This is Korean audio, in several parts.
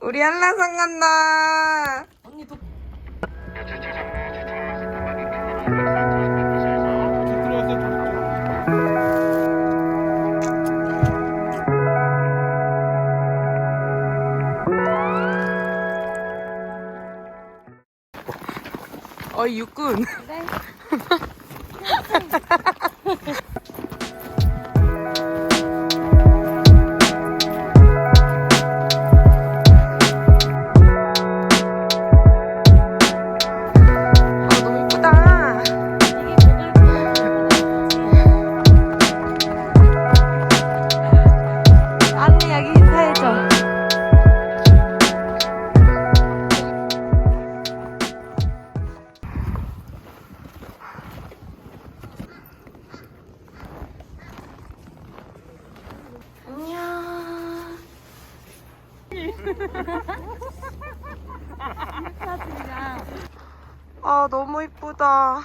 우리 한라산 간다. 언니도 어 육군. 아 아 너무 이쁘다.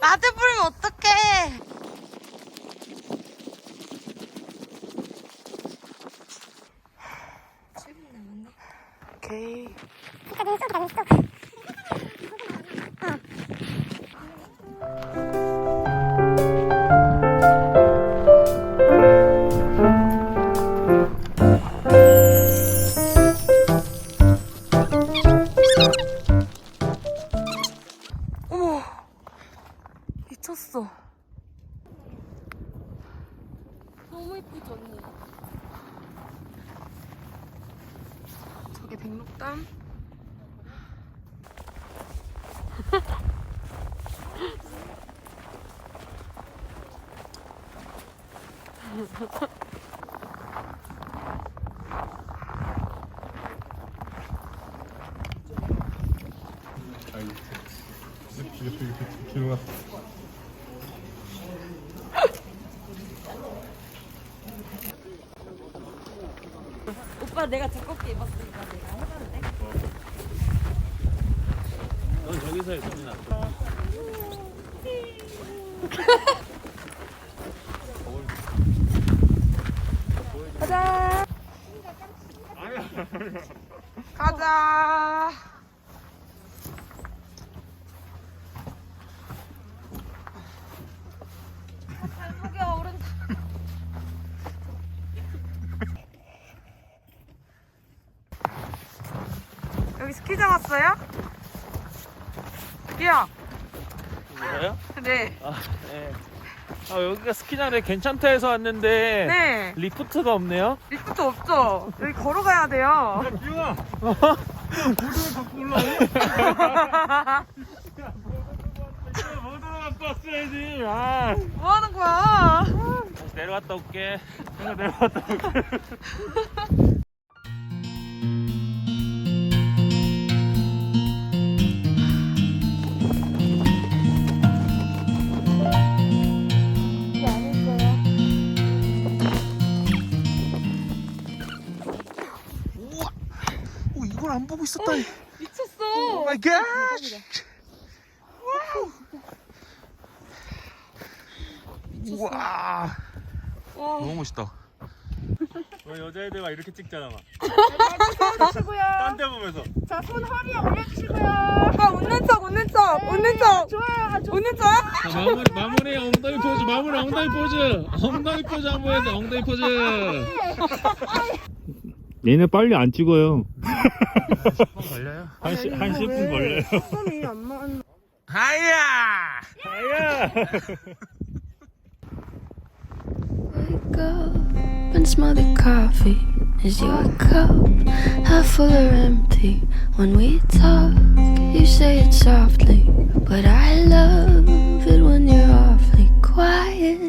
나한테 뿌리면 어떡해? 백록담. 오빠 내가 두껍게 입었으니까 내가 해봐도 돼? 해, 정민아. 가자. 가자. 여기 스키장 왔어요? 야, 뭐요? 네. 아, 네. 아, 여기가 스키장에 괜찮다 해서 왔는데 네. 리프트가 없네요. 리프트 없죠? 여기 걸어가야 돼요. 기영아! 보드를 갖고 올라오니? 보드를 갖고 왔어야지. 아. 뭐 하는 거야? 다시 내려갔다 올게. 내가 내려갔다 올게. 이걸 안 보고 있었다. 미쳤어. 오 마이 갓. 우와. 와. 너무 멋있다. 왜 여자애들 막 이렇게 찍잖아, 막. 치고요. 딴 데 보면서. 자, 손 허리에 올려주시고요. 오빠 웃는 척, 웃는 척, 웃는 척. 좋아요. 좋 웃는 척. 마무리 마무리 엉덩이 포즈 마무리 엉덩이 포즈 엉덩이 포즈 한번 해야 돼 엉덩이 포즈 얘네 빨리 안 찍어요 걸려요? 한, 시, 한 10분 걸려요 손이 안 맞는. 하야. 아야! Wake up and smell the coffee. Is your cup half full or empty? When we talk, you say it softly, but I love it when you're awfully quiet.